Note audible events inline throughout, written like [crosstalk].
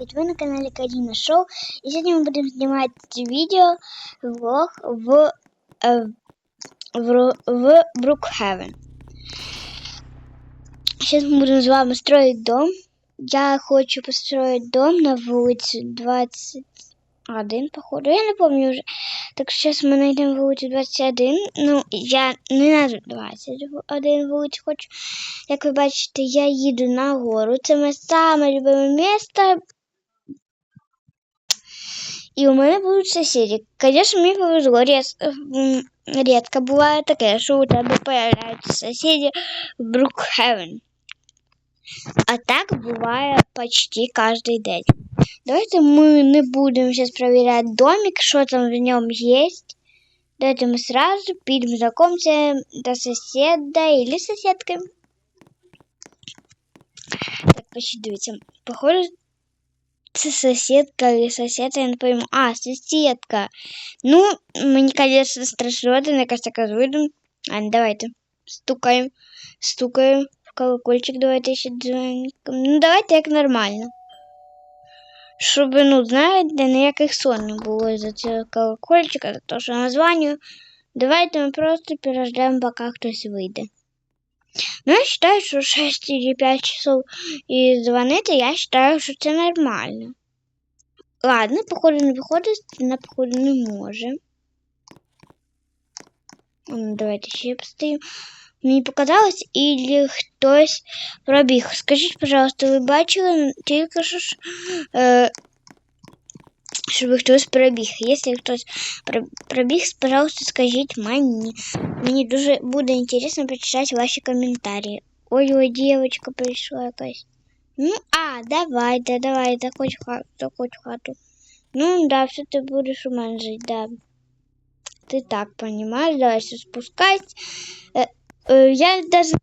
привет! Вы на канале Карина Шоу. И сегодня мы будем снимать видео, влог в, э, в, в Брукхевен. Сейчас мы будем с вами строить дом. Я хочу построить дом на улице 21, походу. Я не помню уже. Так сейчас ми знайдемо вулицю 21. Ну, я не на 21 вулицю хочу. Як ви бачите, я їду на гору. Це моє саме любиме місце. І у мене будуть сусіди. Звісно, мені повезло. Рез... м, Рідко буває таке, що у тебе появляються сусіди в Брукхевен. А так буває почти кожен день. Давайте мы не будем сейчас проверять домик, что там в нем есть. Давайте мы сразу підемо знакомимся до соседа или соседки. Так, почти дивіться. Похоже, це соседка или сосед, я не пойму. А, соседка. Ну, мені, конечно, страшновато, мне кажется, как выйдем. А, давайте. Стукаем, стукаем в колокольчик, давайте ще дзвоником. Ну, давайте як нормально. Щоб, ну, знаєте, ніяких сон не було за цього колокольчика, за те, що названню. Давайте ми просто переждемо, поки хтось вийде. Ну, я вважаю, що 6 или 5 часов і дзвонити, я вважаю, що це нормально. Ладно, походу не виходить, вона, походу, не може. Ну, давайте ще поставимо. Мені показалось, или хтось пробіг. Скажіть, пожалуйста, ви бачили тільки що ж, е, щоб хтось пробіг. Якщо хтось про- пробіг, пожалуйста, скажіть мені. Мені дуже буде інтересно прочитати ваші коментарі. Ой-ой, дівчинка прийшла якась. Ну, а, давайте, давайте, хоч в хату, хоч в хату. Ну, да, все ти будеш у мене жити, да. Ти так понимаешь, давай все спускайся. Е, е, я даже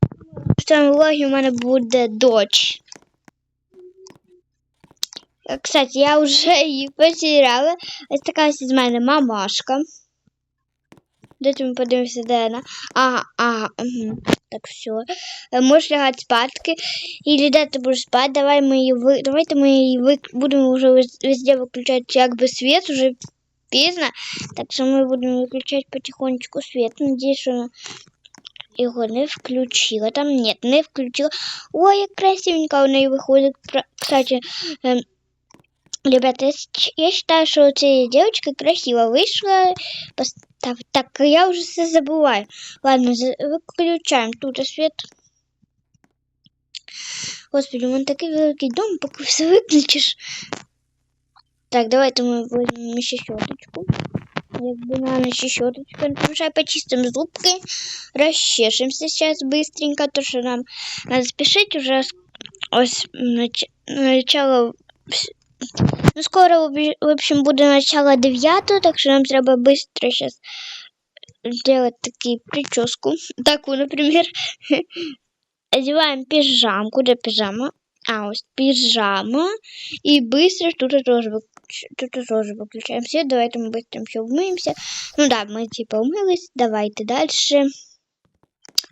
в цьому влогі у мене буде дочь. Е, Кстати, я вже [laughs] її потеряла. Ось така ось з мене мамашка. Дайте ми подивимося, де вона. Ага, ага, угу. Так, все. Можеш лягати спадки. Или де ти будеш спати, давай ми її ви... Давайте ми її ви... будемо вже вез- везде виключати якби світ, уже пізно. Так що ми будемо виключати потихонечку світ. Надіюсь, що вона його не включила. Там ні, не включила. Ой, як красивенько у неї виходить. Про- Кстати, ем, ребята, я считаю, что у этой девочка красиво вышла. Пос- Так, я уже все забываю. Ладно, выключаем тут свет. Господи, у мене такий великий дом, поки все виключиш. Так, давайте ми візьмемо ще щоточку. Якби на ще щоточку. Не помешай почистим зубки. Расчешемся сейчас быстренько, то что нам надо спешить уже ось нач... начало Ну, скоро, в общем, буде начало 9, так що нам треба быстро сейчас сделать такие прическу. Такую, например. [laughs] Одеваем пижамку. Где пижама? А, вот пижама. И быстро тут тоже Тут тоже выключаем свет. Давайте мы быстро все умоемся. Ну да, мы типа умылись. Давайте дальше.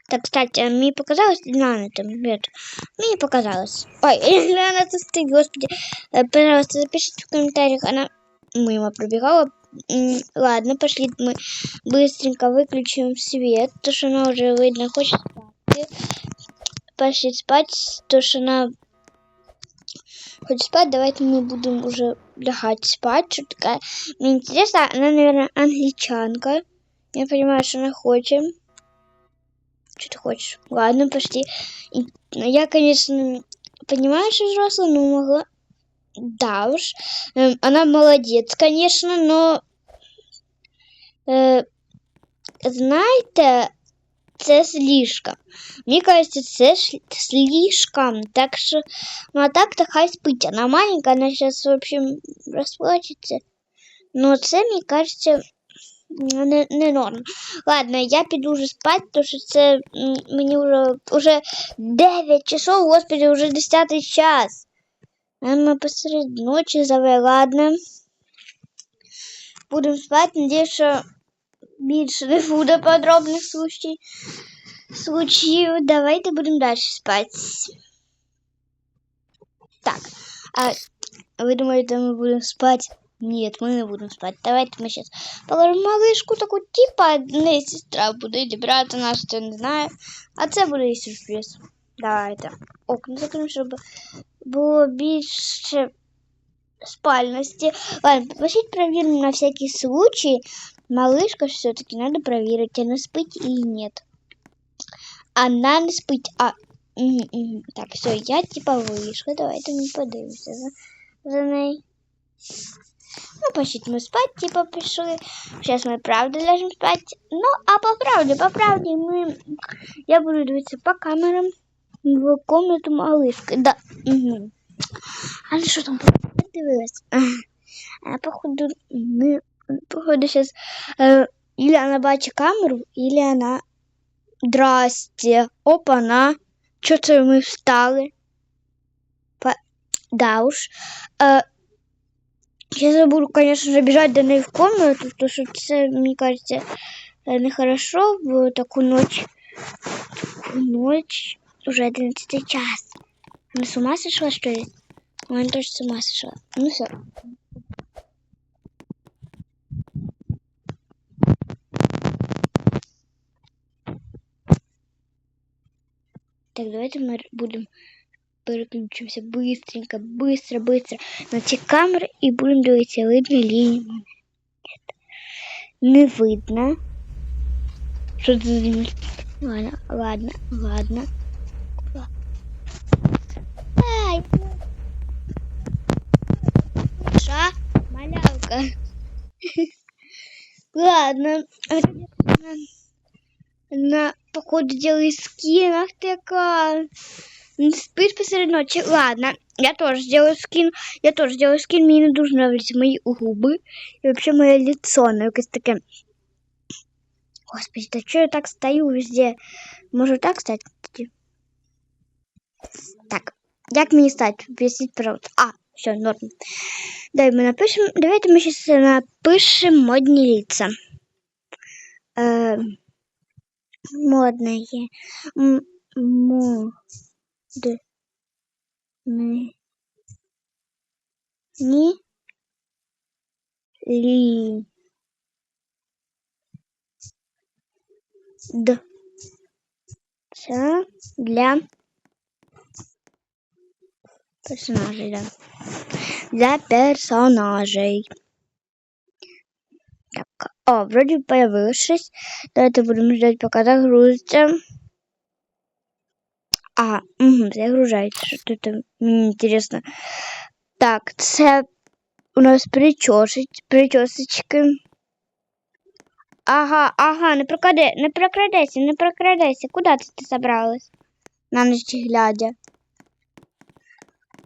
Так, кстати, мне показалось, Лана там, нет, мне показалось. Ой, Лана, ты стоит, господи. Э, Пожалуйста, запишите в комментариях, она мимо пробегала. Ладно, пошли мы быстренько выключим свет, то что она уже видно хочет спать. Пошли спать, то что она хочет спать. Давайте мы будем уже лягать спать. Что такая? Мне интересно, она, наверное, англичанка. Я понимаю, что она хочет. Что ты хочешь? Ладно, пошли. И, ну, я, конечно, понимаю, что взрослая, но могла... Да уж. Эм, она молодец, конечно, но... Е, знаєте, це слишком. Мені кажется, це ш- слишком. Так що, ну а так-то хай спить. Она маленькая, она сейчас, в общем, расплачется. Но це, мені кажется, не, не норм. Ладно, я піду вже спати, тому що це мені вже, вже 9 часов, господи, вже 10 час. Наверное, посеред ночі заве, ладно. Будемо спати, надіюсь, що більше не буде подробних случаїв. Случаїв. Давайте будемо далі спати. Так. А, Вы думаете, мы будем спать? Нет, мы не будем спать. Давайте мы сейчас положим малышку таку, типа не сестра буде і брат у нас, це не знаю. А це буде і сюрприз. Давайте. Окна закриємо, щоб було більше спальности. Ладно, попросить проверим на всякий случай. Малышка все-таки надо проверить, она спит или нет. Она не спит, а... Мгм, мгм. Так, все, я типа вышла. Давайте мы подивимося за, за ней. Ну, почти мы спать, типа, пришли. Сейчас мы правда ляжем спать. Ну, а по правде, по правде мы... Я буду дивитися по камерам в комнату малышки. Да. Угу. Що там подивилась? А походу, ми, походу, сейчас э, или она бачит камеру, или она... Здрасте. Опа-на. Чё це ми встали? По... Да уж. Э, я забуду, конечно же, бежать до ней в комнату, потому что это, мне кажется, нехорошо в такую ночь. Такую ночь. Уже 11 час. Она с ума сошла, что ли? Она тоже с ума сошла. Ну все. Так, давайте мы будем переключимся быстренько, быстро, быстро на ці камери і будемо дивитися, видно лінії мене. Не видно. Що це за зміст? Ладно, ладно, ладно. Ай! Ша, малявка. [laughs] Ладно. На, на походу делай скин. Ах ты какая. Не спишь посреди ночи. Ладно, я тоже сделаю скин. Я тоже сделаю скин. Мне не дуже нравятся мои губы. И вообще мое лицо. Ну, якось таке. Господи, да что я так стою везде? Может так стать? Так, як мені стати? Объясніть, пожалуйста. А, все, норм. Давай мы напишем. Давайте мы сейчас напишем модные лица. Э, модные. М мод не ни ли д Це для персонажей, да. Для персонажей. Так, о, вроде появилось 6. Давайте будем ждать, пока загрузится. А, угу, загружається. Що тут мені интересно. Так, це у нас причосить, причосочки. Ага, ага, не прокраде, не прокрадайся, не прокрадайся. Куда ти, ти собралась? На ніч глядя.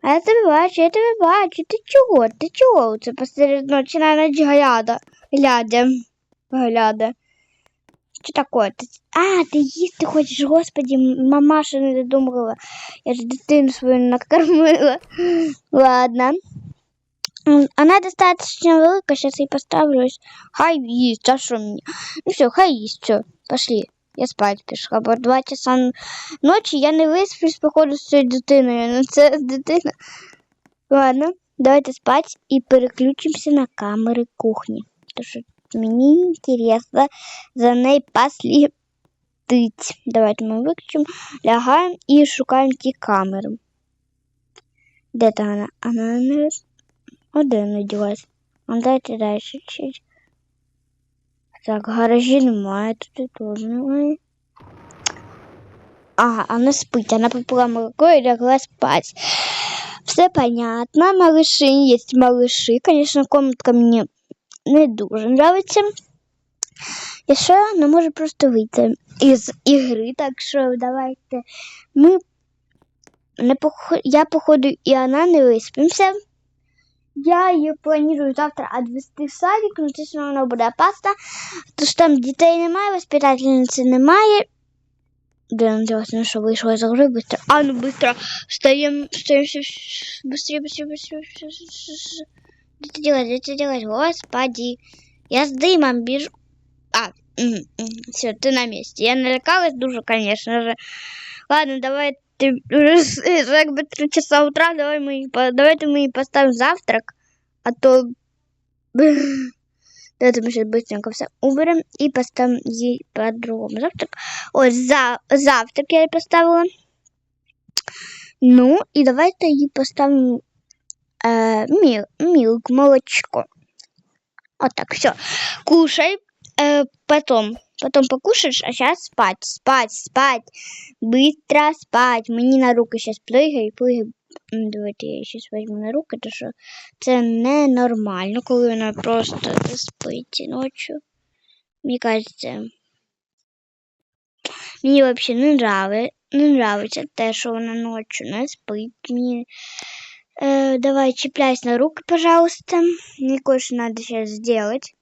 А я тебе бачу, я тебе бачу. Ти чого? Ти чого? Це посеред ночі на ніч гляда. Глядя. Гляда. Что такое? Ты... А, ты їсти хочеш, господи, мамаша не додумала. Я ж дитину свою накормила. [laughs] Ладно. Она достаточно велика, сейчас и поставлюсь. Хай есть, а что мне? Ну все, хай есть, все, пошли. Я спать пішла, бо два часа ночі я не висплюсь, походу, з цією дитиною. Ну це дитина. Ладно, давайте спать і переключимося на камери кухні. Що Мені интересно за неї послідить. Давайте ми виключимо, лягаємо і шукаємо ті камери. Де та вона? Вона не один наділась. А дайте далі чуть. Так, гаражі немає, тут теж немає. Ага, она спит. Она попила молоко и легла спать. Все понятно. Малыши есть малыши. Конечно, комнатка мне не дуже нравиться. І ще не може просто вийти із ігри, так що давайте ми не пох... я походу і вона не виспимося. Я її планую завтра відвести в садик, але це все одно буде опасно, тому що там дітей немає, воспитательниці немає. Да, ну что вышло из игры быстро. А, ну быстро. Встаем, встаем, быстрее, быстрее, быстрее. быстрее. Что ты делаешь? Что ты делаешь? Господи. Я с дымом бежу. А, все, ты на месте. Я налякалась дуже, конечно же. Ладно, давай Ти [laughs] вже с- е, якби 3 часа утра, давай ми, її по- давайте ми їй поставимо завтрак, а то [laughs] давайте ми ще быстренько все уберемо і поставимо їй по-другому завтрак. Ось за, завтрак я їй поставила. Ну, і давайте їй поставимо е, міл, мілк, молочко. Вот так, все. Кушай. Э, потом. Потом покушаешь, а сейчас спать. Спать, спать. Быстро спать. Мені на руки сейчас прыгай, прыгай. М, Давайте я сейчас возьму на руки, тому що це ненормально, коли вона просто спить ночью. Мені кажеться. Мені взагалі не нравиться, не нравиться те, що вона ночью не спить. Мені Э, давай, чепляйся на руки, пожалуйста. Мне кое-что надо сейчас сделать.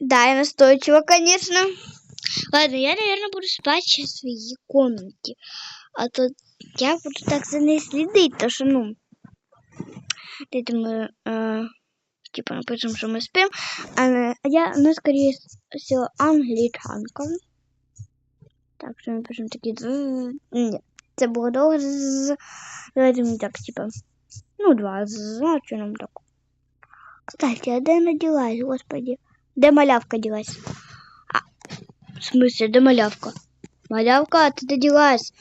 Да, я настойчива, конечно. Ладно, я, наверное, буду спать сейчас в своей комнате. А то я буду так за ней следить, то что, ну, где-то мы, э, типа, напишем, что мы спим. А я, ну, скорее всего, англичанка. Так, что мы пишем такие... «З». Це було довго. «З». Давайте так, типа, ну, два, значит нам так. Кстати, а де она делась, господи? Де малявка делась? А, в смысле, де малявка? Малявка, ти де делась?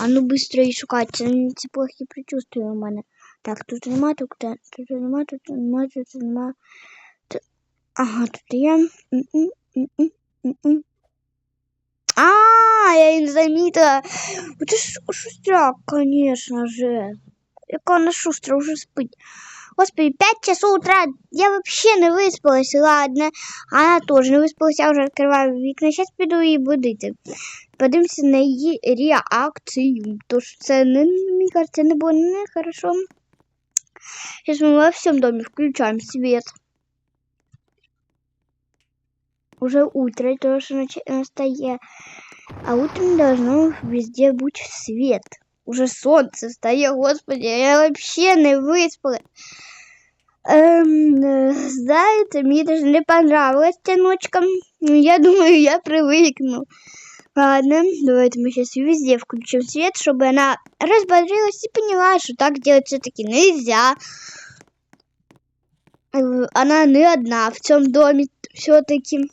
А ну быстро її шукати, це, це плохі предчувствия у мене. Так, тут нема, тут, тут, нема, тут нема, тут нема. Ага, тут є. М-м, м-м, м-м. А, я не замітила. Это ж шустряк, конечно же. Яка вона шустра уже спить. Господи, 5 часов утра. Я вообще не виспалась. Ладно. Она тоже не виспалась. Я вже відкриваю вікна. Зараз піду її будити. Подивимося на її реакцію. Тож це, не, мені кажется, не було не хорошо. Сейчас мы во всем доме включаем свет. Уже утро, то что нач- настає. А утром должно везде быть свет. Уже солнце встає, господи, я вообще не виспалась. Эм, э, знаете, мне даже не понравилась эта ночка. Но Я думаю, я привыкну. Ладно, давайте мы сейчас везде включим свет, чтобы она разбодрилась и поняла, что так делать все-таки нельзя. Э, Она не одна в цьому домі все-таки.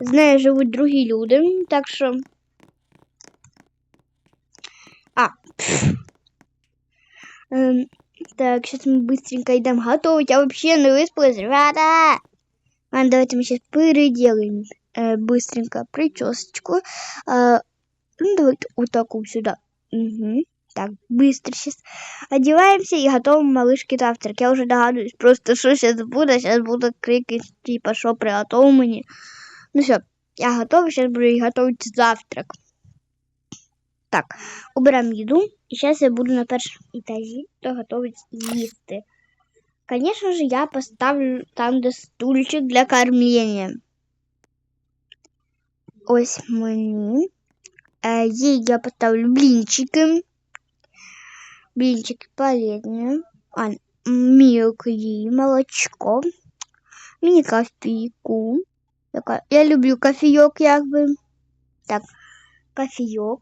З нею живуть другі люди, так що. А. Ем, так, сейчас мы быстренько идем готовить. Я вообще не выспалась, ребята. Ладно, давайте мы сейчас переделаем э, быстренько причесочку. А, ну, давайте вот такую сюда. Угу. Так, быстро сейчас одеваемся и готовим малышке завтрак. Я уже догадываюсь просто, что сейчас будет. Сейчас будут крики, типа, что приготовил мне. Ну все, я готова, сейчас буду ей готовить завтрак. Так, убираем еду. И сейчас я буду на першому этаже готовить їсти. Конечно же, я поставлю там, де стульчик для кормления. Ось мені. Е, їй я поставлю блинчики. Блинчики полезные. А, милк їй, молочко. Мені кофейку. Така- Я люблю кофейок, якби. Так, кофейок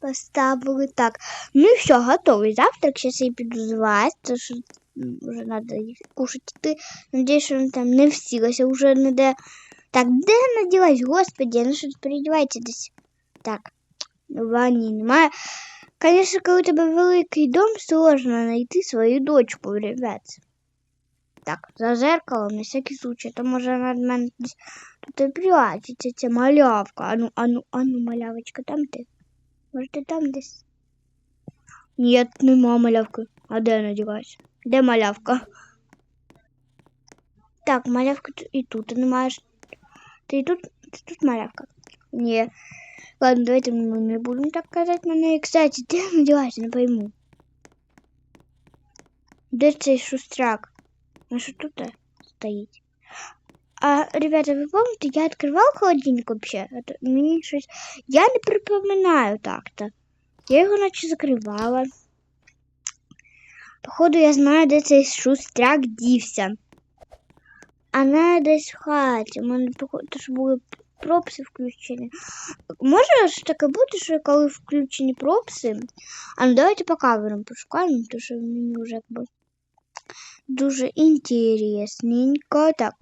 поставили. Так, ну і все, готовий завтрак. Сейчас я піду звати, тому що м, вже треба їх кушати. Ти надіюсь, що вона там не всілася, вже не де. Так, де вона ділась? Господи, ну що передівається десь. Так, в ванні немає. Конечно, коли у тебе великий дом, сложно знайти свою дочку, ребят. Так, за зеркалом, на всякий случай, то може вона від мене десь тут і прячеться ця малявка. Ану, ану, ану, малявочка, там ти? Може ти там десь? Ні, нема малявки. А де вона дівається? Де малявка? Так, малявка ту- і тут немає. ж. Ти і тут, ти тут малявка? Ні. Ладно, давайте ми не будемо так казати на неї. Кстати, [laughs] де вона дівається, не пойму. Де цей шустряк? Ну что тут стоит? А, ребята, вы помните, я открывал холодильник вообще? Это мне щось... Я не припоминаю так-то. Я його наче закривала. Походу, я знаю, де цей шустряк дівся. А не десь в хаті. У мене, походу, ж були пропси включені. Може ж таке бути, що коли включені пропси. А ну давайте по каверам пошукаємо, тому що мені вже якби дуже інтересненько. Так.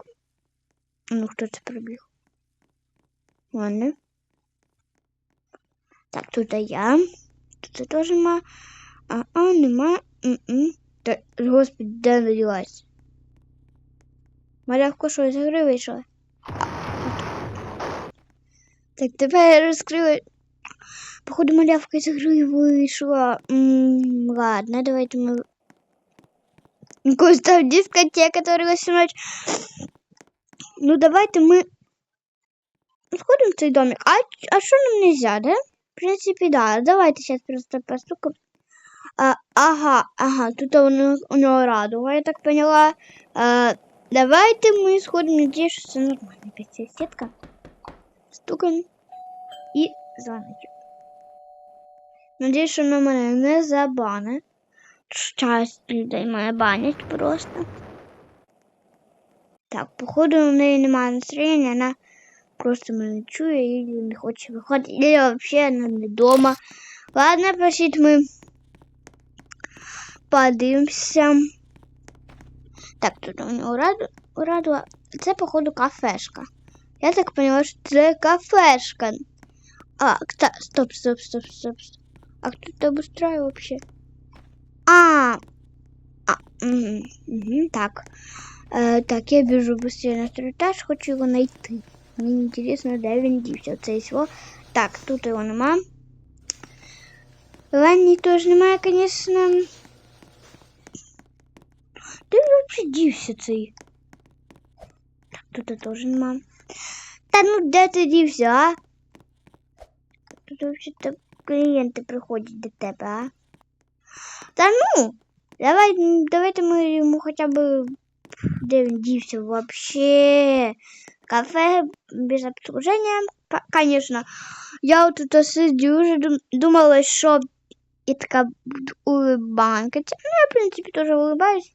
Ну, хто це прибіг? Ладно. Так, тут я. Тут теж нема. А, а, нема. М-м. Та, господи, де вона ділась? Малявка що, з гри вийшла? Так, тепер я розкрила. Походу, малявка з гри вийшла. М, ладно, давайте ми. там дискотека творилась ночь. Ну, давайте ми сходимо в цей домик. А, а що нам нельзя, да? В принципе, да. Давайте сейчас просто постукаем. А, ага, ага, тут него- у него радуга, я так поняла. А, давайте мы сходим, надеюсь, что все нормально. Опять соседка. Стукаем и звоночек. Надеюсь, що на мене не забане. Часть людей мене банять просто. Так, походу у неї немає настроєння, вона просто мене чує і не хоче виходити. Или взагалі вона не вдома. Ладно, пошли ми подивимося. Так, тут у нього раду, раду. Це, походу, кафешка. Я так поняла, що це кафешка. А, стоп, стоп, стоп, стоп, стоп. А кто это обустраивает вообще? А, а, угу, угу, так. Е, так, я біжу быстрее на второй этаж, хочу його знайти. Мені інтересно, де він дівся. Це його. Так, тут його нема. Ванні теж немає, звісно. Де він взагалі дівся цей? Так, тут теж нема. Та ну де ти дівся, а? Тут взагалі клієнти приходять до тебе, а? Та ну, давай, давайте ми йому хоча б де він дівся вообще. Кафе без обслужения, П- конечно. Я вот тут сидю уже дум- думала, що я така буду улыбанкаться. Ну, я, в принципе, тоже улыбаюсь.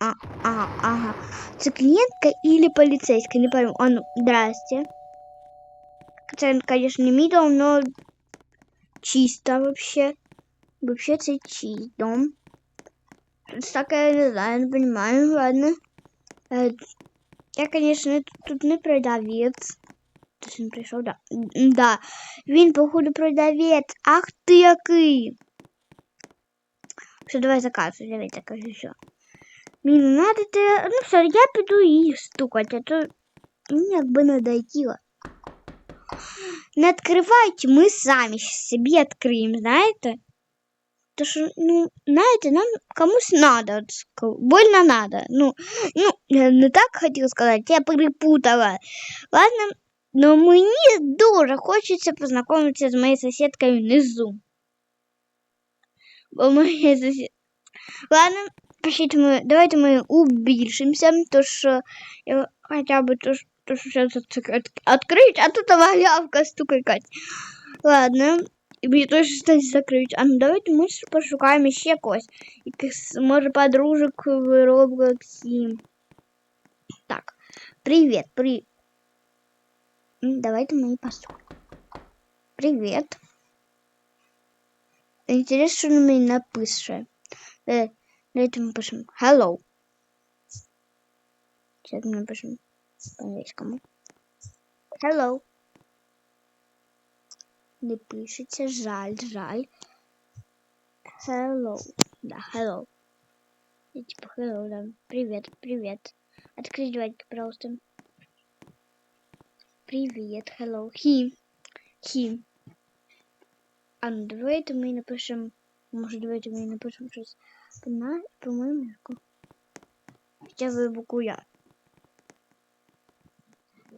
А, ага, ага. Це клиентка или полицейская, не пойму. А ну, здрасте. Це, конечно, не мій дом, но чисто вообще. Вообще це чист дом. Тут такая, не знаю, не понимаю, ладно. Э, Я, конечно, тут, тут не продавець. Хтось він прийшов, да. М, Да. Він, походу, продавець. Ах ти який. Все, давай заказуй, давай закажи все. Мені не надо те. Ну все, я піду її стукати, а то мені якби надоело. Не відкривайте, ми самі щас собі відкриємо, знаєте? То що, ну, знаєте, нам комусь надо, от ска- больно надо. Ну, ну, я не так хотела сказать, я перепутала. Ладно, но мені дуже хочеться познайомитися з моєю сусідкою внизу. Бо моя сусід... Ладно, пошлите мы, давайте мы убільшимся, то що я хоча б то, що- то що зараз відкриють, а тут малявка стукать. Ладно, і мені теж щось закриють. А ну давайте ми ж пошукаємо ще когось. Якихось, може, подружок в Роблоксі. Так, привіт, при... М, Давайте мы постукаем. Привет. Интересно, что на меня напише. Э, давайте мы пишем hello. Сейчас мы напишем по-английскому. Hello. Не пишется, жаль, жаль. Hello. Да, hello. И типа hello, да. Привет, привет. Открыть дверь, пожалуйста. Привет, hello. He. He. А ну давайте ми напишемо. Може, давайте ми напишемо щось на, по моєму язику. Хоча б букву Я.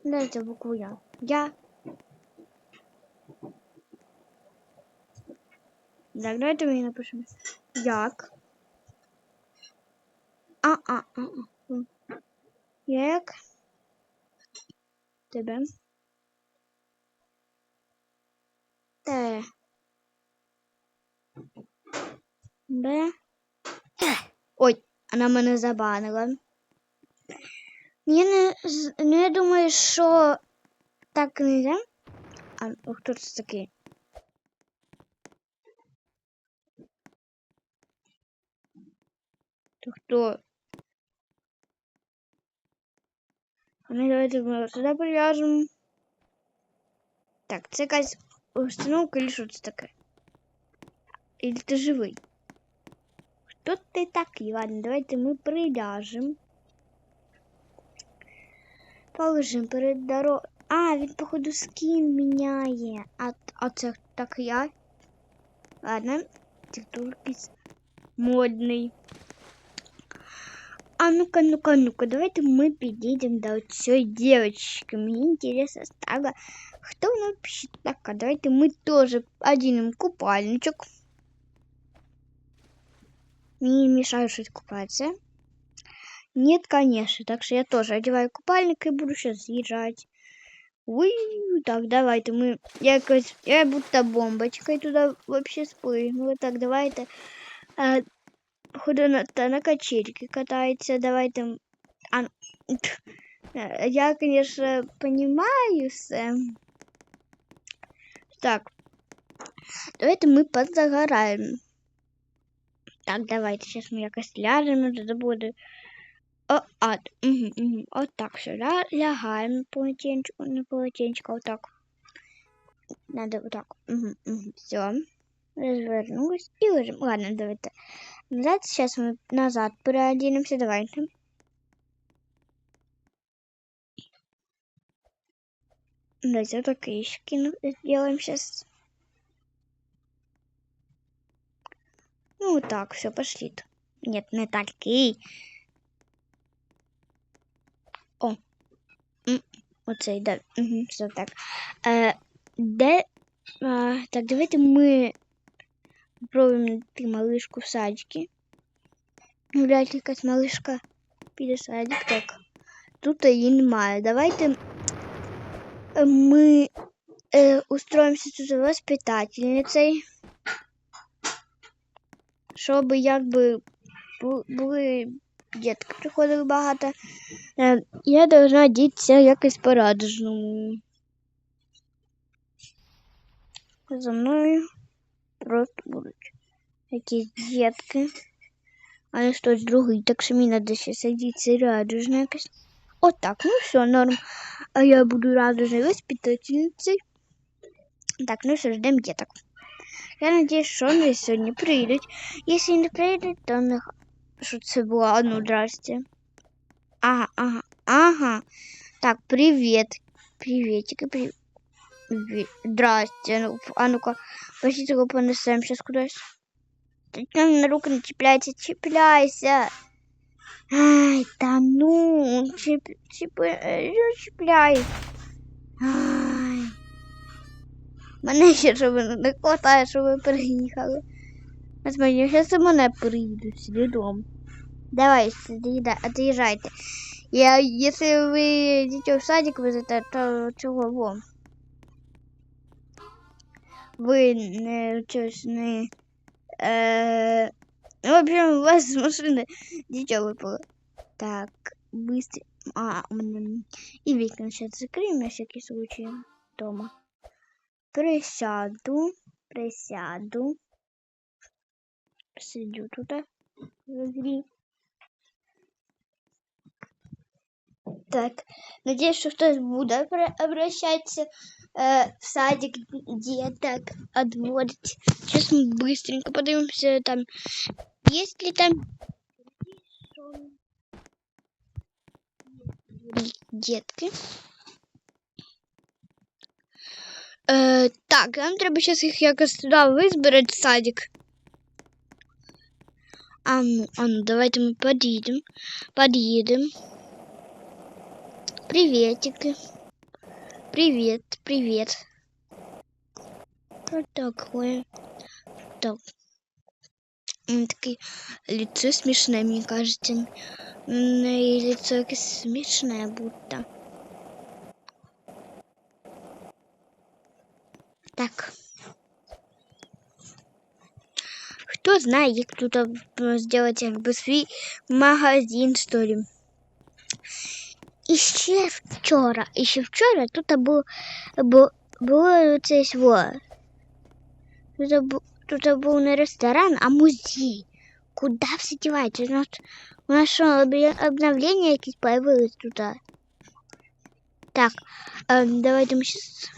Дайте букву Я. Я. Так, давайте ми напишемо. Як. А, а, а, а. Як. Тебе. Те. Б. Ой, вона мене забанила. Не, з- ну, я думаю, що так нельзя. А хто це такий? То хто? Ну, давайте ми сюди прив'яжемо. Так, це установка или що це таке? Или ти живий? Хто ти такий? Ладно, давайте ми приляжемо. Положимо перед дорогою. А, він, походу, скін міняє. А, а це так я? Ладно, тіктурки модний. А ну-ка, ну-ка, ну-ка, давайте мы підійдемо до цієї девочки. Мне интересно стало, кто вообще такая. Давайте мы тоже оденем купальничок. Мне не мешает что купаться. Нет, конечно. Так что я тоже одеваю купальник и буду сейчас съезжать. Уй, так, давайте мы... Я, я будто бомбочкой туда вообще спрыгнула. Так, давайте... А, походу на, та, на качельке катается. Давайте... А, [laughs] я, конечно, понимаю, Сэм. Так. Давайте мы подзагораем. Так, давайте сейчас мы якось ляжемо, туди буде. О, а, угу, угу. От так все, ля, лягаємо полотенчику, не полотенчико, вот так. Надо вот так. Угу, угу. Все. Развернулась и ложим. Ладно, давайте. Назад. Сейчас мы назад переоденемся. Давайте. Давайте вот такие сделаем сейчас. Ну, вот так, все, пошли. -то. Нет, не такий. О. Оцей, да. Угу, все так. Е, де. А, так, давайте ми попробуємо знайти малишку в садике. Гулять якась малишка піде садик. Так. Тут її немає. Давайте ми е, устроїмося тут воспитательницей. Щоб якби були дітки приходили багато. Е, я должна дітися якось по-радужному. За мною просто будуть якісь дітки. А не хтось другий, так що мені треба ще сидіти радужно якось. Отак, ну все, норм. А я буду радужной воспитательницей. Так, ну все, ждем деток. Я надеюсь, что они сегодня приедут. Если не приедут, то не... Что это было? А ну, здрасте. Ага, ага, ага. Так, привет. Приветик, привет. Здрасте. Ну, а ну-ка, пойдите его понесем сейчас куда-то. Ты нам на руку не цепляйся, цепляйся. Ай, да ну, чеп, чеп, чіпляй. Ай. Мене ще щоб не хватає, щоб ви приїхали. Ось мені зараз мене приїдуть додому. Давай, отъезжайте. Я, если вы идете в садик везете, то чого вам? Ви не не... Е, ну, в общем, у вас с машины дитя выпало. Так, быстро. А. И вікна сейчас закрием на всякий случай дома. Присяду, присяду. Сидю туда в Так, надеюсь, что кто-то будет обращаться э, в садик деток отводить. Сейчас мы быстренько подивимся там, есть ли там детки. Е, Так, нам треба зараз їх якось туди визбирати в садик. А ну, а ну, давайте мы подъедем. Подъедем. Приветики. Привет, привет. Что такое? Так. Такое лицо смешное, мне кажется. И лицо смешное будто. Так. Кто знает, як тут сделать как бы свой магазин, что ли І ще вчора, і ще вчора тут був, бу, було це сво. Тут, бу- тут був не ресторан, а музей. Куда все девается? У нас, у нас что, обе- обновление якісь появилось тут? Так, ем, давайте ми сейчас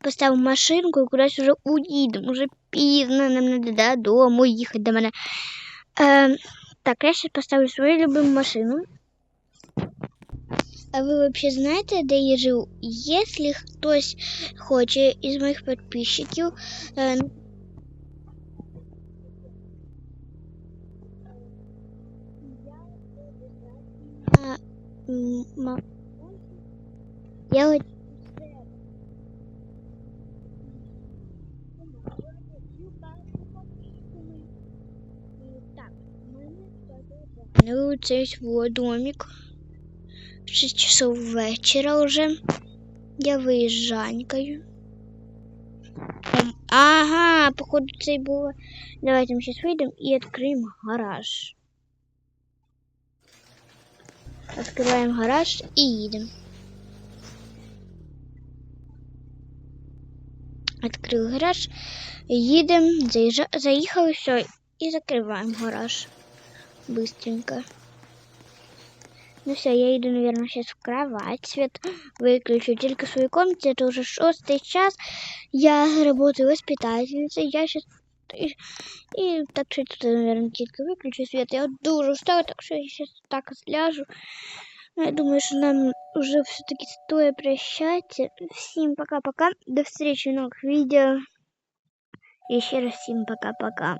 поставимо машинку і кудись уже уїдемо. Уже пізно, нам треба додому їхати до мене. Ем, так, я сейчас поставлю свою любимую машину. А ви вообще знаєте, де я живу? Якщо хтось хоче із моїх підписчиків, е, а, м, ма- я от Ну, це свой домик. 6 часов вечера уже. Я виїжджанькаю. Ем, Ага, походу це було. Давайте ми зараз вийдемо і відкриємо гараж. Відкриваємо гараж і їдемо. Відкрили гараж, їдемо, заїхали, все, і закриваємо гараж. Быстренько. Ну все, я иду, наверное, сейчас в кровать. Свет выключу. Только в своей комнате. Это уже шестый час. Я работаю воспитательницей. Я сейчас... И, и так что тут, наверное, только выключу свет. Я дуже устала, так что я сейчас так сляжу. Ну, Я думаю, что нам уже все-таки стоит прощаться. Всем пока-пока. До встречи в новых видео. Еще раз всем пока-пока.